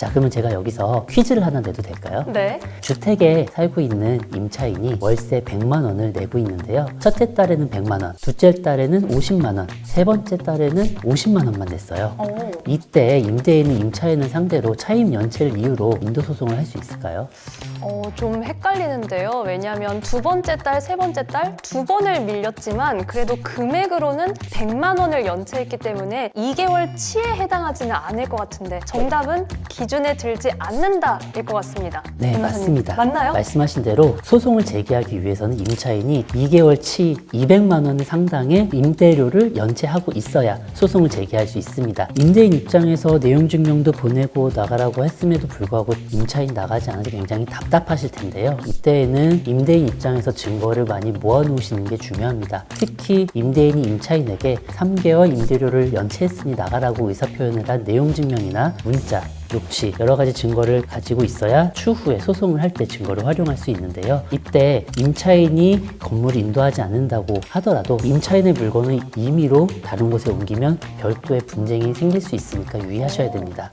자, 그러면 제가 여기서 퀴즈를 하나 내도 될까요? 네. 주택에 살고 있는 임차인이 월세 100만 원을 내고 있는데요. 첫째 달에는 100만 원, 둘째 달에는 50만 원, 세 번째 달에는 50만 원만 냈어요. 오. 이때 임대인은 임차인을 상대로 차임 연체를 이유로 인도 소송을 할 수 있을까요? 어, 좀 헷갈리는데요. 왜냐하면 두 번째 달, 세 번째 달두 번을 밀렸지만 그래도 금액으로는 100만 원을 연체했기 때문에 2개월 치에 해당하지는 않을 것 같은데 정답은 기준에 들지 않는다일 것 같습니다. 네, 변호사님. 맞습니다. 맞나요? 말씀하신 대로 소송을 제기하기 위해서는 임차인이 2개월 치 200만 원 상당의 임대료를 연체하고 있어야 소송을 제기할 수 있습니다. 임대인 입장에서 내용 증명도 보내고 나가라고 했음에도 불구하고 임차인 나가지 않아서 굉장히 답답하실 텐데요. 이때에는 임대인 입장에서 증거를 많이 모아놓으시는 게 중요합니다. 특히 임대인이 임차인에게 3개월 임대료를 연체했으니 나가라고 의사표현을 한 내용 증명이나 문자, 녹취 여러 가지 증거를 가지고 있어야 추후에 소송을 할 때 증거를 활용할 수 있는데요. 이때 임차인이 건물을 인도하지 않는다고 하더라도 임차인의 물건을 임의로 다른 곳에 옮기면 별도의 분쟁이 생길 수 있으니까 유의하셔야 됩니다.